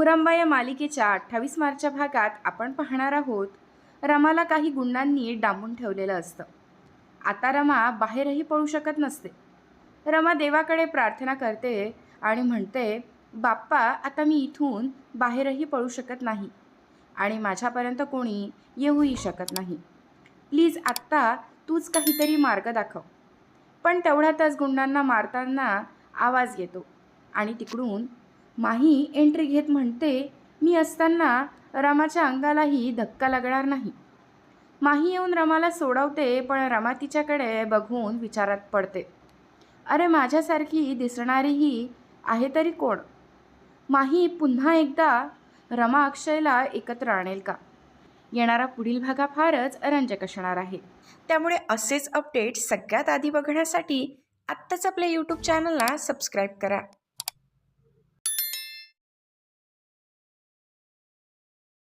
मुरंबा या मालिकेच्या अठ्ठावीस मार्चच्या भागात आपण पाहणार आहोत रमाला काही गुंडांनी डांबून ठेवलेलं असतं. आता रमा बाहेरही पळू शकत नसते. रमा देवाकडे प्रार्थना करते आणि म्हणते बाप्पा आता मी इथून बाहेरही पळू शकत नाही आणि माझ्यापर्यंत कोणी येऊही शकत नाही. प्लीज आत्ता तूच काहीतरी मार्ग दाखव. पण तेवढ्यातच गुंडांना मारताना आवाज येतो आणि तिकडून माही एंट्री घेत म्हणते मी असताना रमाच्या अंगालाही धक्का लागणार नाही. माही येऊन रमाला सोडवते पण रमा तिच्याकडे बघून विचारात पडते. अरे माझ्यासारखी दिसणारीही आहे तरी कोण? माही पुन्हा एकदा रमा अक्षयला एकत्र आणेल का? येणारा पुढील भागा फारच रंजक असणार आहे. त्यामुळे असेच अपडेट सगळ्यात आधी बघण्यासाठी आत्ताच आपल्या यूट्यूब चॅनलला सबस्क्राईब करा.